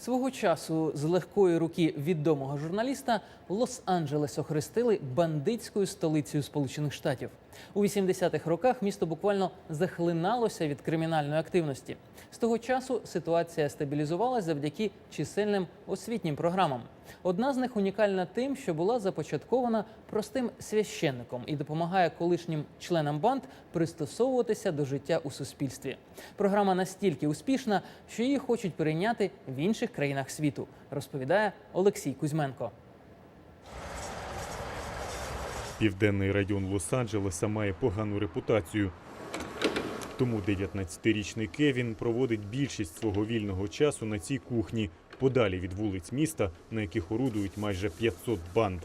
Свого часу з легкої руки відомого журналіста Лос-Анджелес охрестили бандитською столицею Сполучених Штатів. У 80-х роках місто буквально захлиналося від кримінальної активності. З того часу ситуація стабілізувалася завдяки чисельним освітнім програмам. Одна з них унікальна тим, що була започаткована простим священником і допомагає колишнім членам банд пристосовуватися до життя у суспільстві. Програма настільки успішна, що її хочуть перейняти в інших країнах світу, розповідає Олексій Кузьменко. Південний район Лос-Анджелеса має погану репутацію. Тому 19-річний Кевін проводить більшість свого вільного часу на цій кухні, подалі від вулиць міста, на яких орудують майже 500 банд.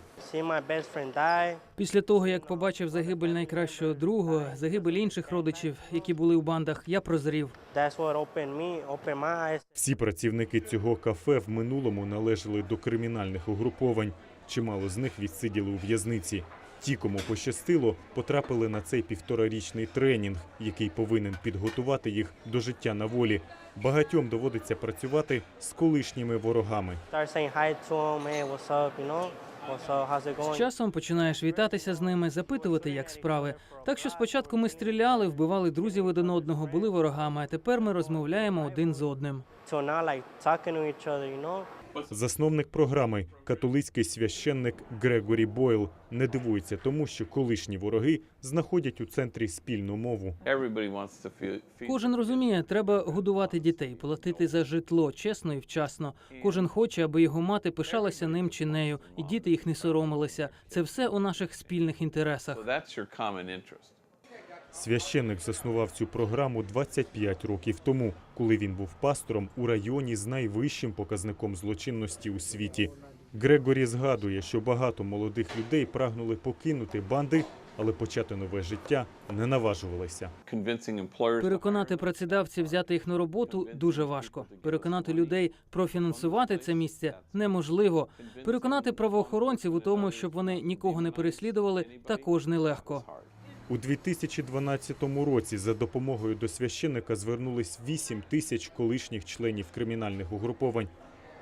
Після того, як побачив загибель найкращого друга, загибель інших родичів, які були у бандах, я прозрів. Всі працівники цього кафе в минулому належали до кримінальних угруповань. Чимало з них відсиділи у в'язниці. Ті, кому пощастило, потрапили на цей півторарічний тренінг, який повинен підготувати їх до життя на волі. Багатьом доводиться працювати з колишніми ворогами. З часом починаєш вітатися з ними, запитувати, як справи. Так що спочатку ми стріляли, вбивали друзів один одного, були ворогами. А тепер ми розмовляємо один з одним. Засновник програми, католицький священник Грегорі Бойл, не дивується тому, що колишні вороги знаходять у центрі спільну мову. Кожен розуміє, треба годувати дітей, платити за житло чесно і вчасно. Кожен хоче, аби його мати пишалася ним чи нею, і діти їх не соромилися. Це все у наших спільних інтересах. Священник заснував цю програму 25 років тому, коли він був пастором у районі з найвищим показником злочинності у світі. Грегорі згадує, що багато молодих людей прагнули покинути банди, але почати нове життя не наважувалися. Переконати працедавців взяти їх на роботу дуже важко. Переконати людей профінансувати це місце неможливо. Переконати правоохоронців у тому, щоб вони нікого не переслідували, також нелегко. У 2012 році за допомогою до священника звернулись 8 тисяч колишніх членів кримінальних угруповань.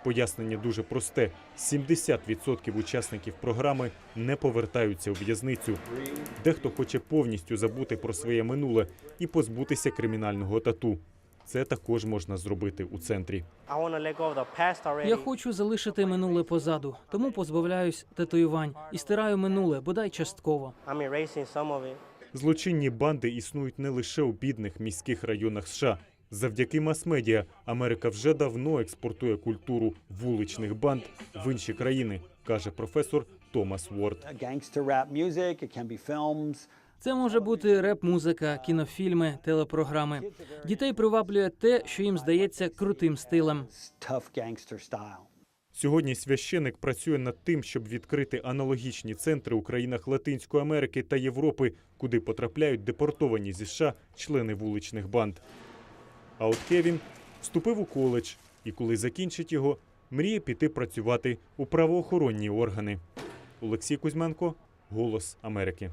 Пояснення дуже просте: 70% учасників програми не повертаються у в'язницю. Дехто хоче повністю забути про своє минуле і позбутися кримінального тату. Це також можна зробити у центрі. Я хочу залишити минуле позаду, тому позбавляюсь татуювань і стираю минуле, бодай частково. Злочинні банди існують не лише у бідних міських районах США. Завдяки мас-медіа Америка вже давно експортує культуру вуличних банд в інші країни, каже професор Томас Уорд. Це може бути реп-музика, кінофільми, телепрограми. Дітей приваблює те, що їм здається крутим стилем. Сьогодні священик працює над тим, щоб відкрити аналогічні центри у країнах Латинської Америки та Європи, куди потрапляють депортовані зі США члени вуличних банд. А от Кевін вступив у коледж і, коли закінчить його, мріє піти працювати у правоохоронні органи. Олексій Кузьменко, Голос Америки.